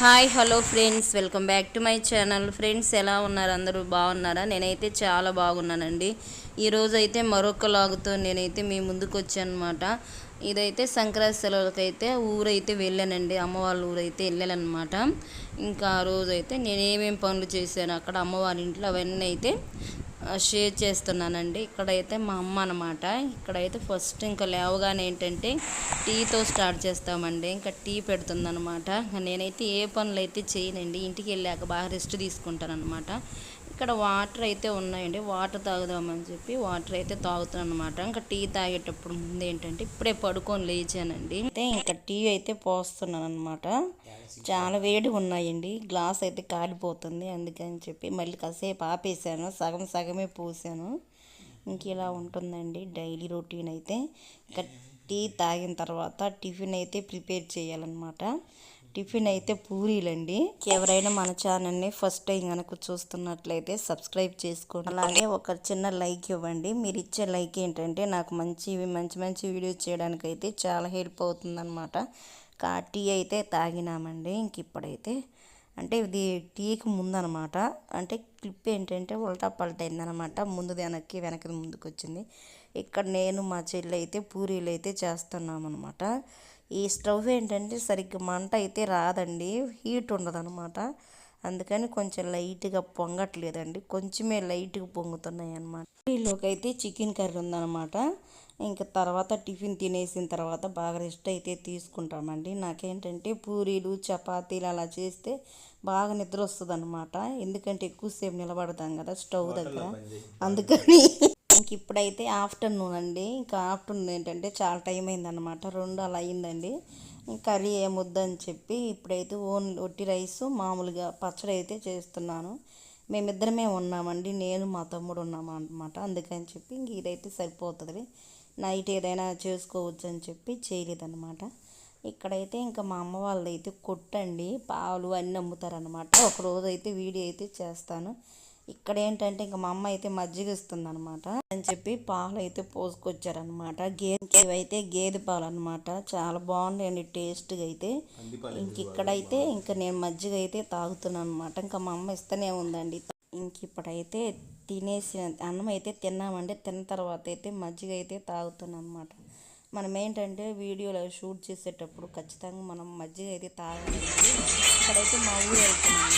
Hi hello friends. Welcome back to my channel. Friends ఎలా ఉన్నారు? అందరూ బాగున్నారా? నేనైతే చాలా బాగున్నానండి. ఈరోజు అయితే మరొక లాగుతో నేనైతే మీ ముందుకు వచ్చానమాట. అనమాట ఇదైతే సంక్రాంతి సెలవులకైతే ఊరైతే వెళ్ళానండి. అమ్మవాళ్ళ ఊరైతే వెళ్ళానమాట ఇంకా ఆ రోజు అయితే పనులు చేశాను అక్కడ అమ్మవారి ఇంట్లో అవన్నీ అయితే షేర్ చేస్తున్నానండి. ఇక్కడైతే మా అమ్మ అనమాట ఇక్కడైతే ఫస్ట్ ఇంకా లేవగానే ఏంటంటే టీతో స్టార్ట్ చేస్తామండి. ఇంకా టీ పెడుతుందనమాట నేనైతే ఏ పనులు అయితే చేయనండి. ఇంటికి వెళ్ళాక బాగా రెస్ట్ తీసుకుంటాను ఇక్కడ వాటర్ అయితే ఉన్నాయండి. వాటర్ తాగుదామని చెప్పి వాటర్ అయితే తాగుతాను అనమాట ఇంకా టీ తాగేటప్పుడు ముందు ఏంటంటే ఇప్పుడే పడుకొని లేచానండి. అయితే ఇంకా టీ అయితే పోస్తున్నాను అనమాట చాలా వేడి ఉన్నాయండి. గ్లాస్ అయితే కాలిపోతుంది. అందుకని చెప్పి మళ్ళీ కాసేపు ఆపేసాను సగం సగమే పోసాను. ఇంక ఇలా ఉంటుందండి డైలీ రొటీన్ అయితే. ఇంకా టీ తాగిన తర్వాత టిఫిన్ అయితే ప్రిపేర్ చేయాలన్నమాట. టిఫిన్ అయితే పూరీలండి. ఎవరైనా మన ఛానల్ని ఫస్ట్ టైం కనుక చూస్తున్నట్లయితే సబ్స్క్రైబ్ చేసుకోండి. అలాగే ఒక చిన్న లైక్ ఇవ్వండి. మీరు ఇచ్చే లైక్ ఏంటంటే నాకు మంచి మంచి మంచి వీడియోస్ చేయడానికి అయితే చాలా హెల్ప్ అవుతుందన్నమాట. కా టీ అయితే తాగినామండి. ఇంక ఇప్పుడైతే అంటే ఇది టీకి ముందనమాట. అంటే క్లిప్ ఏంటంటే ఉల్టా పల్టైంది అనమాట ముందు వెనక్కి వెనక్కి ముందుకు వచ్చింది ఇక్కడ నేను మా చెల్లి అయితే పూరీలు అయితే చేస్తున్నాం అనమాట ఈ స్టవ్ ఏంటంటే సరిగ్గా మంట అయితే రాదండి. హీట్ ఉండదనమాట. అందుకని కొంచెం లైట్గా పొంగట్లేదండి. కొంచెమే లైట్గా పొంగుతున్నాయి అనమాట పూరీలోకి అయితే చికెన్ కర్రీ ఉందన్నమాట. ఇంకా తర్వాత టిఫిన్ తినేసిన తర్వాత బాగా రెస్ట్ అయితే తీసుకుంటామండి. నాకేంటంటే పూరీలు చపాతీలు అలా చేస్తే బాగా నిద్ర వస్తుంది అనమాట ఎందుకంటే ఎక్కువసేపు నిలబడతాం కదా స్టవ్ దగ్గర. అందుకని ఇంక ఇప్పుడైతే ఆఫ్టర్నూన్ అండి. ఇంకా ఆఫ్టర్నూన్ ఏంటంటే చాలా టైం అయిందనమాట రెండు అలా అయిందండి. కర్రీ ఏమొద్దని చెప్పి ఇప్పుడైతే ఓన్లీ ఒట్టి రైస్ మామూలుగా పచ్చడి అయితే చేస్తున్నాను. మేమిద్దరమే ఉన్నామండి నేను మా తమ్ముడు ఉన్నాము అనమాట అందుకని చెప్పి ఇంక ఇదైతే సరిపోతుంది. నైట్ ఏదైనా చేసుకోవచ్చు అని చెప్పి చేయలేదన్నమాట. ఇక్కడైతే ఇంకా మా అమ్మ వాళ్ళు అయితే కొట్టండి పాలు అన్నీ అమ్ముతారనమాట ఒకరోజు అయితే వీడియో అయితే చేస్తాను. ఇక్కడ ఏంటంటే ఇంకా మా అమ్మ అయితే మజ్జిగ ఇస్తుంది అనమాట అని చెప్పి పాలు అయితే పోసుకొచ్చారనమాట గేదె ఇవైతే గేదె పాలు అనమాట చాలా బాగున్నాయండి టేస్ట్గా అయితే ఇంక ఇక్కడైతే ఇంకా నేను మజ్జిగ అయితే తాగుతున్నాను అనమాట ఇంకా మా అమ్మ ఇస్తూనే ఉందండి. ఇంక ఇప్పుడైతే తినేసి అన్నం అయితే తిన్నామండి. తిన్న తర్వాత అయితే మజ్జిగ అయితే తాగుతున్నాను అనమాట మనం ఏంటంటే వీడియోలో షూట్ చేసేటప్పుడు ఖచ్చితంగా మనం మజ్జిగ అయితే తాగాలి. ఇక్కడైతే మా ఊరు వెళ్తున్నాం.